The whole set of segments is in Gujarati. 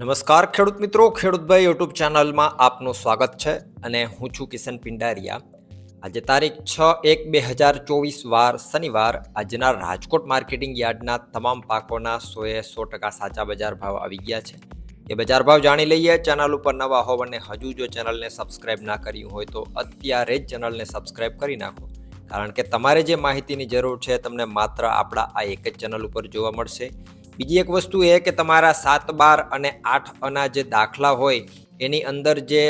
નમસ્કાર ખેડૂત મિત્રો ખેડૂતભાઈ યુટ્યુબ ચેનલમાં આપનું સ્વાગત છે અને હું છું કિશન પિંડારિયા. આજે તારીખ છ એક બે હજાર ચોવીસ વાર શનિવાર આજના રાજકોટ માર્કેટિંગ યાર્ડના તમામ પાકોના સોએ સો ટકા સાચા બજાર ભાવ આવી ગયા છે. એ બજાર ભાવ જાણી લઈએ ચેનલ ઉપર નવા હોવ અને હજુ જો ચેનલને સબસ્ક્રાઇબ ના કર્યું હોય તો અત્યારે જ ચેનલને સબસ્ક્રાઇબ કરી નાખો. કારણ કે તમારે જે માહિતીની જરૂર છે, તમને માત્ર આપણા આ એક જ ચેનલ ઉપર જોવા મળશે. બીજી એક વસ્તુ એ કે તમારા સાત બાર અને આઠ અના જે દાખલા હોય, એની અંદર જે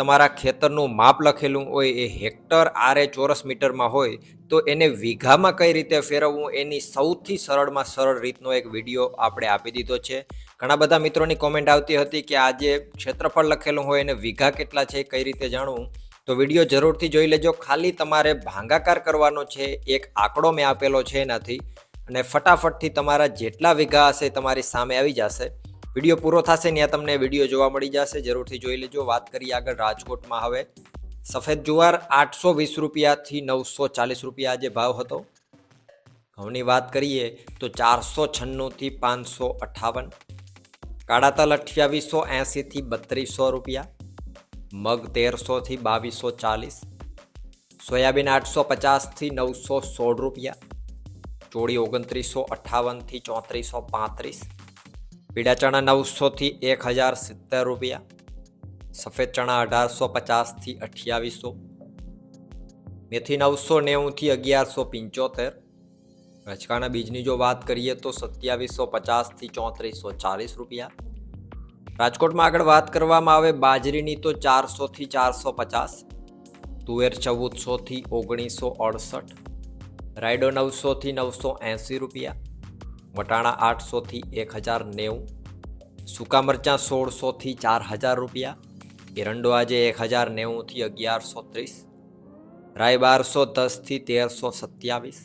તમારા ખેતરનું માપ લખેલું હોય એ હેક્ટર આરે ચોરસ મીટરમાં હોય, તો એને વીઘામાં કઈ રીતે ફેરવવું, એની સૌથી સરળમાં સરળ રીતનો એક વીડિયો આપણે આપી દીધો છે. ઘણા બધા મિત્રોની કોમેન્ટ આવતી હતી કે આ જે ક્ષેત્રફળ લખેલું હોય એને વીઘા કેટલા છે, કઈ રીતે જાણવું? તો વીડિયો જરૂરથી જોઈ લેજો. ખાલી તમારે ભાંગાકાર કરવાનો છે, એક આંકડો મેં આપેલો છે એનાથી. અને ફટાફટથી તમારા જેટલા વીઘા હશે તમારી સામે આવી જશે. વીડિયો પૂરો થશે ત્યાં તમને વીડિયો જોવા મળી જશે. જરૂરથી જોઈ લેજો. વાત કરીએ આગળ રાજકોટમાં હવે. સફેદ જુવાર આઠસો વીસ રૂપિયાથી નવસો ચાલીસ રૂપિયા આજે ભાવ હતો. ઘઉંની વાત કરીએ તો ચારસો છન્નુંથી પાંચસો અઠ્ઠાવન કાળા તલ અઠ્યાવીસો એંસીથી બત્રીસો રૂપિયા. મગ તેરસોથી બાવીસો ચાલીસ. સોયાબીન આઠસો પચાસથી નવસો સોળ રૂપિયા. ચોળી ઓગણત્રીસો અઠ્ઠાવનથી ચોત્રીસો પાંત્રીસ. પીળા ચણા નવસોથી એક હજાર સિત્તેર રૂપિયા. સફેદ ચણા અઢારસો પચાસથી અઠ્યાવીસો. મેથી નવસો નેવુંથી અગિયારસો પંચોતેર. રચકાના બીજની જો વાત કરીએ તો સત્યાવીસો પચાસથી ચોત્રીસો ચાલીસ રૂપિયા. રાજકોટમાં આગળ વાત કરવામાં આવે બાજરીની તો ચારસોથી ચારસો પચાસ. તુવેર ચૌદસોથી ઓગણીસો અડસઠ. રાયડો નવસોથી નવસો એંસી રૂપિયા, વટાણા આઠસોથી એક હજાર નેવું, સૂકા મરચાં સોળસોથી ચાર હજાર રૂપિયા, એરંડો આજે એક હજાર નેવુંથી અગિયારસો ત્રીસ રાય બારસો દસથી તેરસો સત્યાવીસ,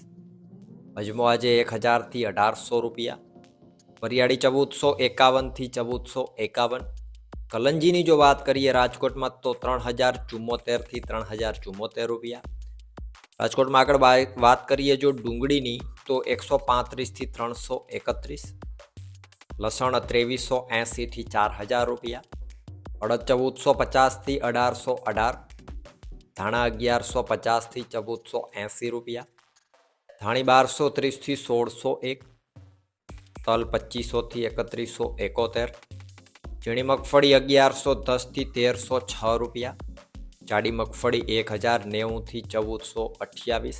અજમો આજે એક હજારથી અઢારસો રૂપિયા, વરિયાળી ચૌદસો એકાવનથી ચૌદસો એકાવન, કલંજીની જો વાત કરીએ રાજકોટમાં તો ત્રણ હજાર ચુમ્મોતેરથી ત્રણ હજાર ચુમ્મોતેર રૂપિયા રાજકોટમાં આગળ વાત કરીએ જો ડુંગળીની, તો એકસો પાંત્રીસથી ત્રણસો એકત્રીસ, લસણ ત્રેવીસો એંસીથી ચાર હજાર રૂપિયા, અડદ ચૌદસો પચાસથી અઢારસો અઢાર, ધાણા અગિયારસો પચાસથી ચૌદસો એંસી રૂપિયા, ધાણી બારસો ત્રીસથી સોળસો એક, તલ પચીસોથી એકત્રીસો એકોતેર, ઝીણી મગફળી અગિયારસો દસથી તેરસો છ રૂપિયા જાડી મગફળી એક હજાર નેવુંથી ચૌદસો અઠ્યાવીસ,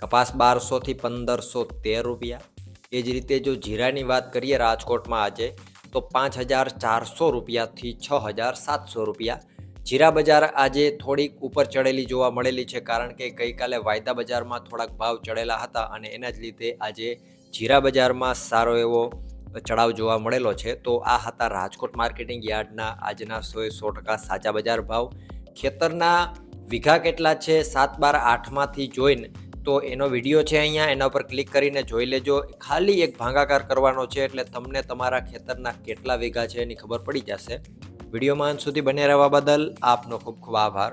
કપાસ બારસોથી પંદરસો તેર રૂપિયા. એ જ રીતે જો જીરાની વાત કરીએ રાજકોટમાં આજે, તો પાંચ હજાર ચારસો રૂપિયાથી છ હજાર સાતસો રૂપિયા. જીરા બજાર આજે થોડીક ઉપર ચડેલી જોવા મળેલી છે, કારણ કે ગઈકાલે વાયદા બજારમાં થોડાક ભાવ ચડેલા હતા અને એના જ લીધે આજે જીરા બજારમાં સારો એવો ચડાવ જોવા મળેલો છે. તો આ હતા રાજકોટ માર્કેટિંગ યાર્ડના આજના સોએ સો ટકા સાચા બજાર ભાવ. ખેતરના વીઘા કેટલા છે? સાત બાર આઠમાંથી જોઈને તો એનો વીડિયો છે અહીંયા. એના પર ક્લિક કરીને જોઈ લેજો. ખાલી એક ભાંગાકાર કરવાનો છે એટલે તમને તમારા ખેતરના કેટલા વીઘા છે એની ખબર પડી જશે. વિડીયોમાં અંત સુધી બને રહેવા બદલ આપનો ખૂબ ખૂબ આભાર.